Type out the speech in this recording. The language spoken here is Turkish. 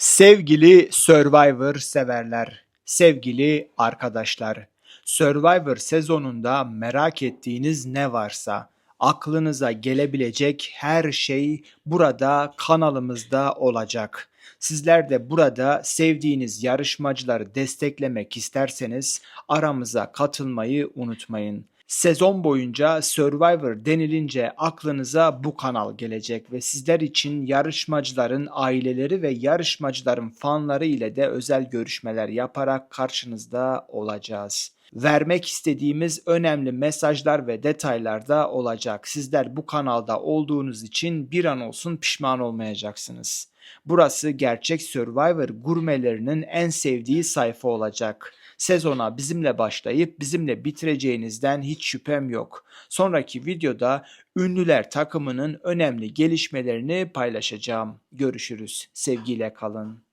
Sevgili Survivor severler, sevgili arkadaşlar, Survivor sezonunda merak ettiğiniz ne varsa, aklınıza gelebilecek her şey burada kanalımızda olacak. Sizler de burada sevdiğiniz yarışmacıları desteklemek isterseniz aramıza katılmayı unutmayın. Sezon boyunca Survivor denilince aklınıza bu kanal gelecek ve sizler için yarışmacıların aileleri ve yarışmacıların fanları ile de özel görüşmeler yaparak karşınızda olacağız. Vermek istediğimiz önemli mesajlar ve detaylar da olacak. Sizler bu kanalda olduğunuz için bir an olsun pişman olmayacaksınız. Burası gerçek Survivor gurmelerinin en sevdiği sayfa olacak. Sezona bizimle başlayıp bizimle bitireceğinizden hiç şüphem yok. Sonraki videoda ünlüler takımının önemli gelişmelerini paylaşacağım. Görüşürüz. Sevgiyle kalın.